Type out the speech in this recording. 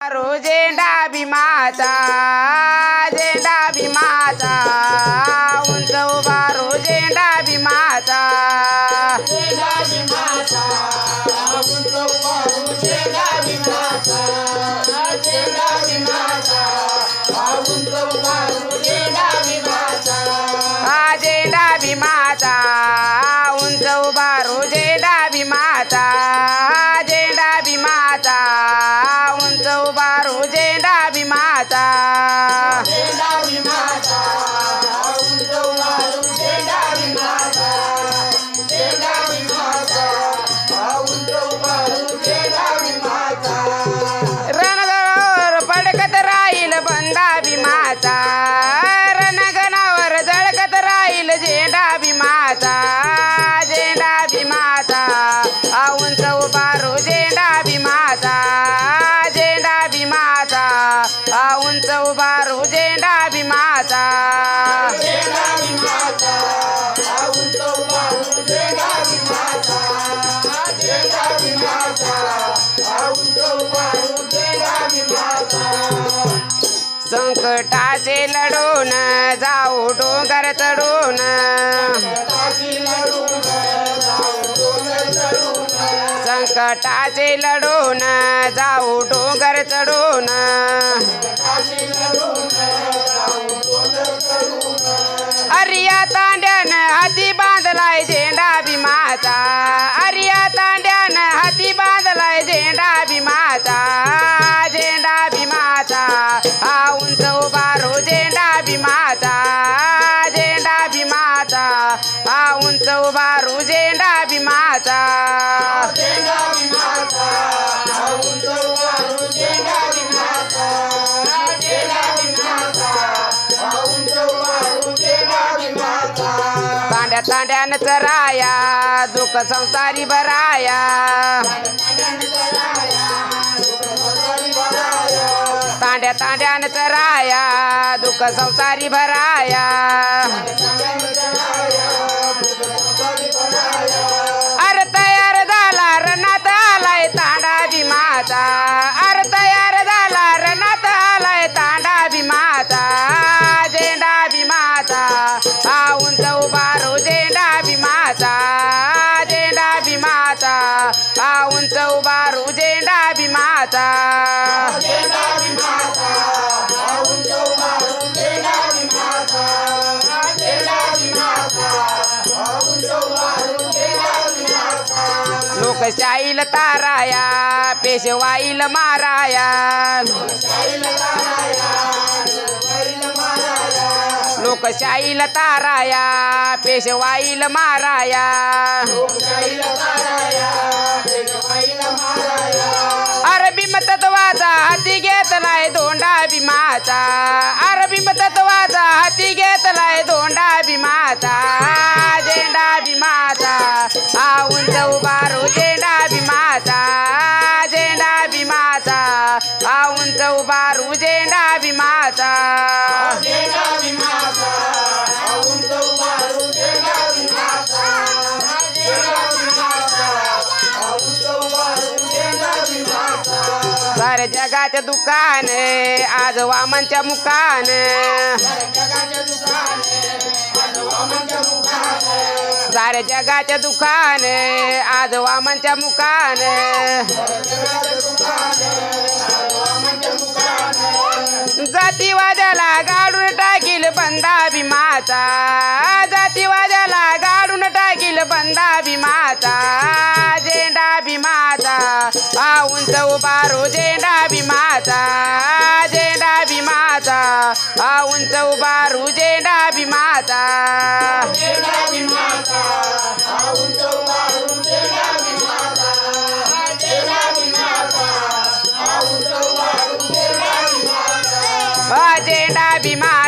रोजेंडा भीमाचा संकटाचे लढून जाऊ डोंगर चढून. संकटाचे लढून जाऊ डोंगर चढून. तांड्यान बांधलाय झेंडा भीमाचा. तांड्यान राया दुःख संसारी बराया तांड्या तांड्यान राया दुःख संसारी भराया. अरे तयार झाला रणात आलाय तांडा जी माता भीमाचा लोकशाहीला ताराया पेशवाईल माराया. लोकशाहीला ताराया पेशवाईल माराया. अरबी तत्वाचा हाती घेतलाय दोंडा भीमाचा. अरबी तत्वाचा हाती घेतलाय दोंडा भीमाचा. झेंडा भीमाचा. हा सारे जगाचे दुकान आज वामनच्या मुकान सारे जगाचे दुकान आज वामनच्या मुकान जातीवाद्याला गाडून टाकील बंदा भीमाचा. जातीवाद्याला गाडून टाकील बंदा भीमाचा. झेंडा भीमाचा झेंडा भीमा